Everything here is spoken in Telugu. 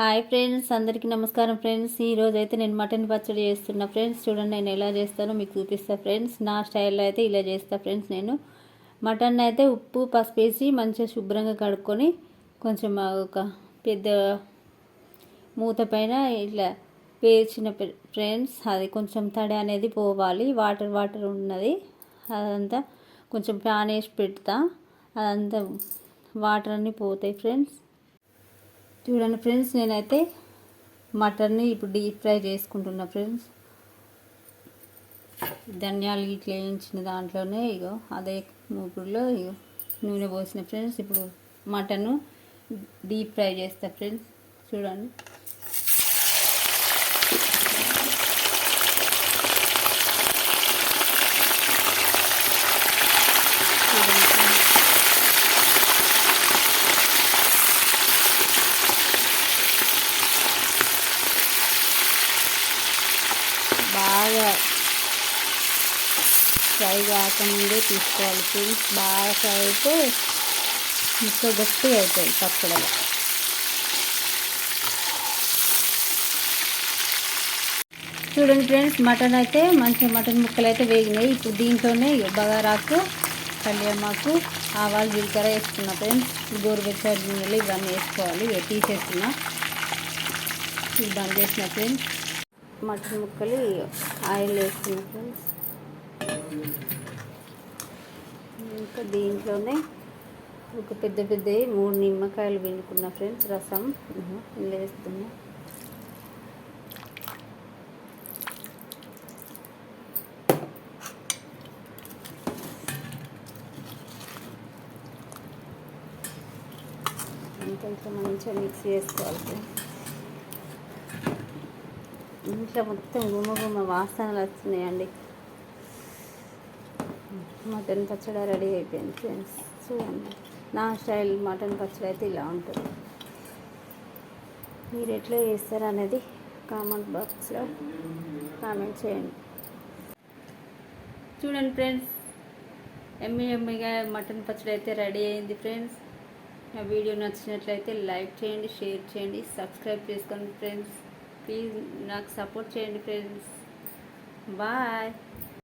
హాయ్ ఫ్రెండ్స్ అందరికీ నమస్కారం ఫ్రెండ్స్ ఈరోజు అయితే నేను మటన్ పచ్చడి చేస్తున్నా ఫ్రెండ్స్ చూడండి నేను ఎలా చేస్తానో మీకు చూపిస్తా ఫ్రెండ్స్ నా స్టైల్లో అయితే ఇలా చేస్తా ఫ్రెండ్స్ నేను. మటన్ అయితే ఉప్పు పసుపు వేసి మంచిగా శుభ్రంగా కడుక్కొని కొంచెం ఒక పెద్ద మూత పైన ఇట్లా పేర్చిన ఫ్రెండ్స్ అది కొంచెం తడి అనేది పోవాలి. వాటర్ వాటర్ ఉన్నది. అదంతా కొంచెం ప్యాన్ వేసి పెడతా. అదంతా వాటర్ అన్నీ పోతాయి ఫ్రెండ్స్ చూడండి ఫ్రెండ్స్ నేనైతే మటన్ని ఇప్పుడు డీప్ ఫ్రై చేసుకుంటున్నా ఫ్రెండ్స్. ధనియాలు ఇట్లా వేయించిన దాంట్లోనే ఇగో అదే మూపుడులో ఇగో నూనె పోసిన ఫ్రెండ్స్. ఇప్పుడు మటన్ డీప్ ఫ్రై చేస్తా ఫ్రెండ్స్. చూడండి. బాగా ఫ్రై కాకముందే తీసుకోవాలి ఫ్రెండ్స్. బాగా ఫ్రై అయితే ముక్క గట్టిగా అవుతుంది పచ్చడిలో. చూడండి ఫ్రెండ్స్ మటన్ అయితే మంచి మటన్ ముక్కలు అయితే వేగినాయి. ఇప్పుడు దీంట్లోనే బగారాకు కళ్యామాకు ఆవాలు జీలకర్ర వేసుకున్నా ఫ్రెండ్స్. గోరువెచ్చని గిన్నెలు ఇవన్నీ వేసుకోవాలి. ఇవి తీసేస్తున్నా. ఇది బంద్ చేసిన ఫ్రెండ్స్. మటన్ ముక్కలు ఆయిల్ వేసుకున్నాం ఫ్రెండ్స్. ఇంకా దీంట్లోనే ఒక పెద్ద పెద్ద మూడు నిమ్మకాయలు పిండుకున్న ఫ్రెండ్స్ రసం వేస్తున్నా. ఇంకొంచెం మంచిగా మిక్స్ చేసుకోవాలి ఫ్రెండ్స్. ఇంట్లో మొత్తం గుమ్మ గుమ్మ వాసనలు వస్తున్నాయండి. మటన్ పచ్చడి రెడీ అయిపోయింది ఫ్రెండ్స్. చూడండి. నా స్టైల్ మటన్ పచ్చడి అయితే ఇలా ఉంటుంది. మీరు ఎట్లా చేస్తారు అనేది కామెంట్ బాక్స్లో కామెంట్ చేయండి. చూడండి ఫ్రెండ్స్. ఎమ్మి ఎమ్మిగా మటన్ పచ్చడి అయితే రెడీ అయింది ఫ్రెండ్స్. నా వీడియో నచ్చినట్లయితే లైక్ చేయండి షేర్ చేయండి సబ్స్క్రైబ్ చేసుకోండి ఫ్రెండ్స్. ప్లీజ్ నాకు సపోర్ట్ చేయండి ఫ్రెండ్స్ బాయ్